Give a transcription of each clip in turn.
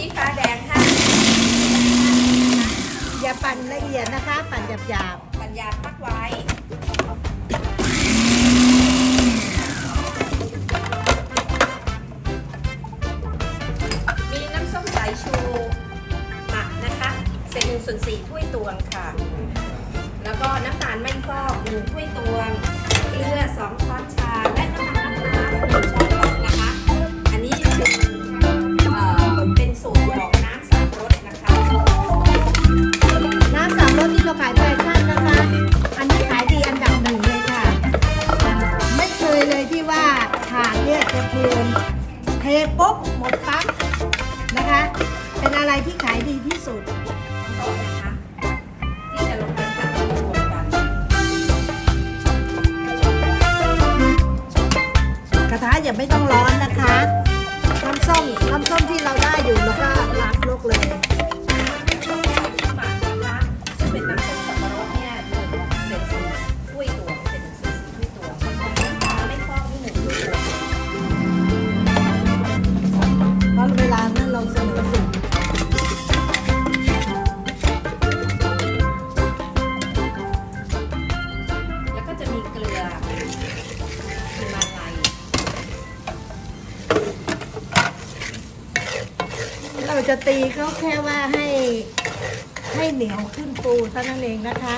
ชี้ฟ้าแดงค่ะอย่าปั่นละเอียดนะคะ ปั่นหยาบปัญญาพักไว้มีน้ำส้มสายชูหมักนะคะเศษหนึ่งส่วนสี่ถ้วยตวงค่ะ แล้วก็น้ำตาลไม่ฟอกหนึ่งถ้วยตวง เกลือสองช้อนชาและ ถาดเนี่ยจะเทนเทปุ๊บหมดปั๊บนะคะ เป็นอะไรที่ขายดีที่สุดนะคะที่จะลงไปผัดรวมกันกระทะอย่าไม่ต้องร้อนนะคะน้ำส้มน้ำส้มที่เราได้อยู่เราก็ เราจะตีเขาแค่ว่าให้ให้เหนียวขึ้นฟูเท่านั้นเองนะคะ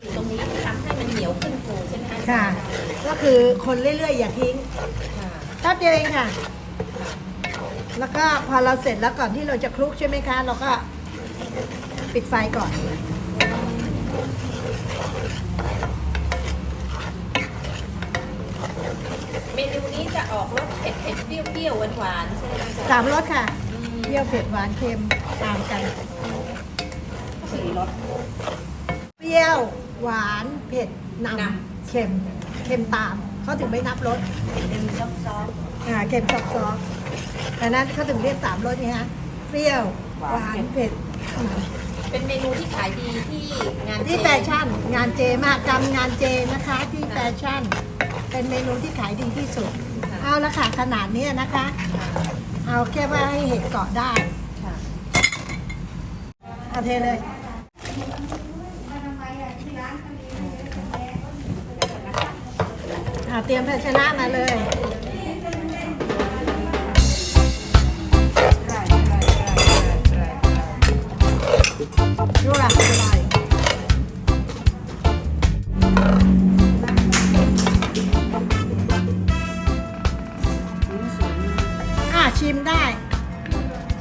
อยู่ตรงนี้ทำให้มันเหนียวขึ้นฟูใช่ไหมคะค่ะ ก็คือคนเรื่อยๆ อย่าทิ้งค่ะแป๊บเดียวเองค่ะ แล้วก็พอเราเสร็จแล้วก่อนที่เราจะคลุกใช่ไหมคะ เราก็ปิดไฟก่อน เมนูนี้จะออกรสเผ็ดเผ็ดๆเปรี้ยวๆหวานๆใช่ไหมคะ สามรสค่ะเป รี้ยวเผ็ดหวานเค็มตามกันสี่รสเปรี้ยวหวานเผ็ดนนำเค็มเค็มตามเขาถึงไม่นับรสเป็นซอสอ่าเค็มซอกซอกดังนั้นเขาถึงเรียกสามรสนี่ฮะเปรี้ยวหวานเผ็ดเป็นเมนูที่ขายดีที่งานที่เจแฟชั่น งานเจมากรรมงานเจนะคะที่แฟชั่น เป็นเมนูที่ขายดีที่สุดค่ะเอาละค่ะขนาดเนี้ยนะคะ เอาแค่ว่าให้เห็ดเกาะได้ค่ะเอาเทเลยอ่าเตรียมภาชนะมาเลย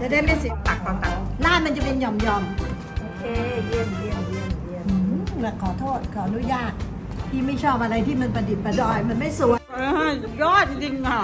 จะได้ไม่เสียตักก่อนตักร้านมันจะเป็นหย่อมโอเคเยี่ยมเยี่ยมเยี่ยมเยี่ยมๆอืมแล้วขอโทษขออนุญาตพี่ไม่ชอบอะไรที่มันประดิษฐ์ประดอยมันไม่สวยยอดจริงๆค่ะ